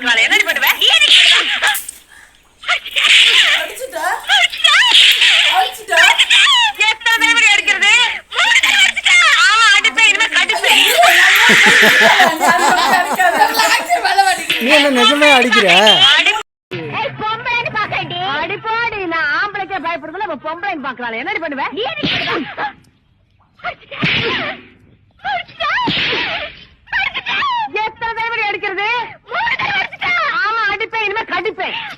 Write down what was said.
நீங்க அந்த கையை உங்க பைக்கு ஆக்ஷன் ஆக்ஷன் சொல்லு ரெடி அடிச்சுட்டா. அடிச்சுட்டா நீ என்ன நிஜமே அடிக்கிற? அடிப்பாடி நான் ஆம்பளைக்கே பயப்படுறதுல பொம்பளைன்னு பாக்குறாள் என்னடி பண்ணுவேன் எத்தனை தடவை அடிக்கிறது ஆமா அடிப்பேன் இனிமே கடிப்பேன்